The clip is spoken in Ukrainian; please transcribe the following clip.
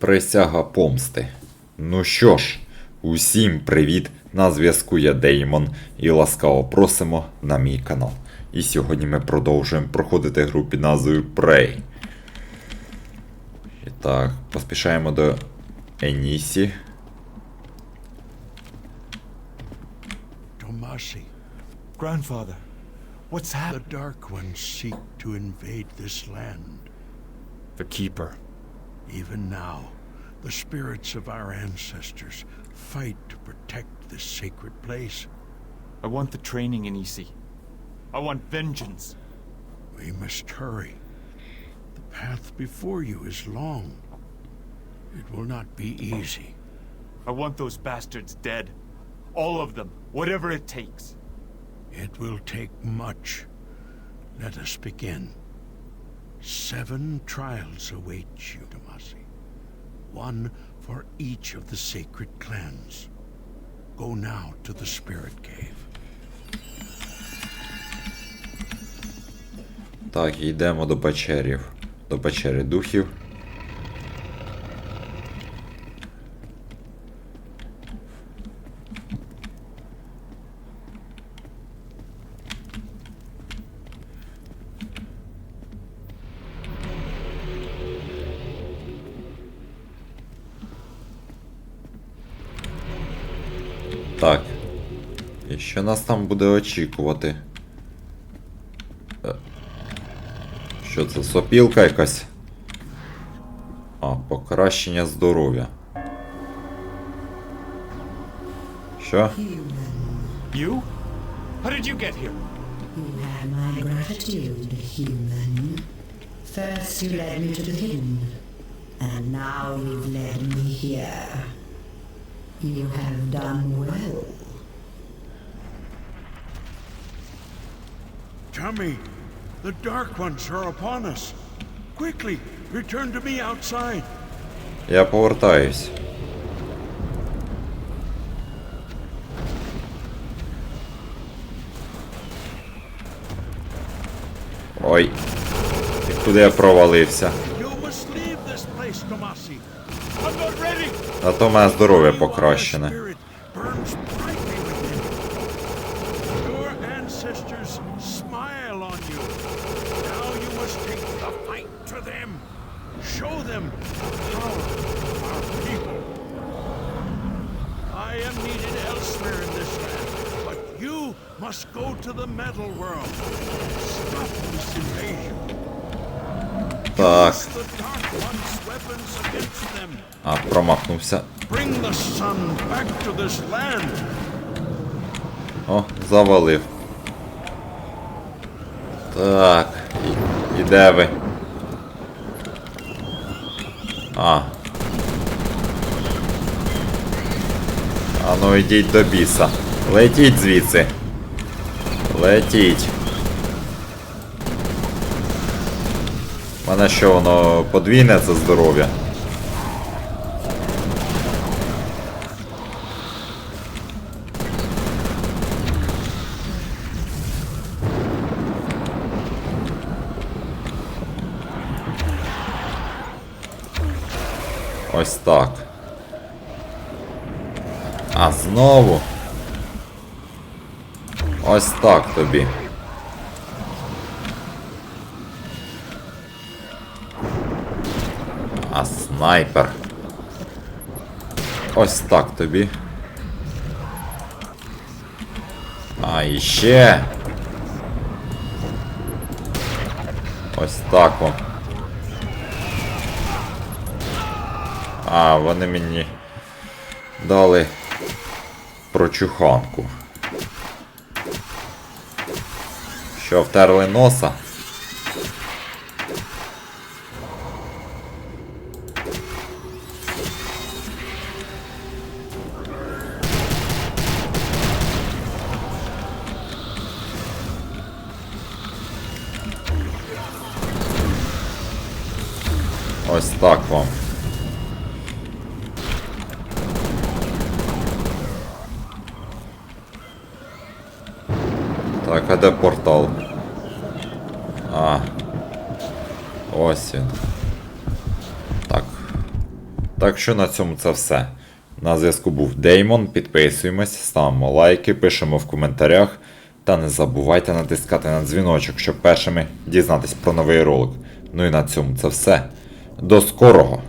Присяга помсти. Ну що ж, усім привіт! На зв'язку я Деймон і ласкаво просимо на мій канал. І сьогодні ми продовжуємо проходити гру під назвою Prey. І так, поспішаємо до Енісі. Tomasi, Grandfather, what's the? Dark Ones seek to invade this land. The Keeper. Even now, the spirits of our ancestors fight to protect this sacred place. I want the training in Isi. I want vengeance. We must hurry. The path before you is long. It will not be easy. I want those bastards dead. All of them. Whatever it takes. It will take much. Let us begin. Seven trials await you, Damasi. One for each of the sacred clans. Go now to the Spirit Cave. Так, йдемо до печерів. До печери духів. Так. І що нас там буде очікувати? Що це, сопілка якась? А, покращення здоров'я. Що? You? How did you get here? You have my gratitude, human. First you led me to the hidden, and now you've led me here. You have done well. Tommy, the Dark Ones are upon us. Quickly, return to me outside. Я повертаюсь. Ой. І куди я провалився? А то в мене здоров'я покращене. must go to the metal world. Stop this invasion. Так. А, промахнувся. О, завалив. Так. І, і де ви? А. А ну йдіть до біса. Летіть звідси. Летіть. У мене що, воно подвійне це здоров'я? Ось так. А знову. Ось так тобі. А снайпер. Ось так тобі. А іще. Ось так вам. А, вони мені дали прочуханку. Що, втерли носа? Ось так вам. Так, а де портал? А. Ось він. Так. Так що на цьому це все. На зв'язку був Деймон. Підписуємось, ставимо лайки, пишемо в коментарях. Та не забувайте натискати на дзвіночок, щоб першими дізнатись про новий ролик. Ну і на цьому це все. До скорого!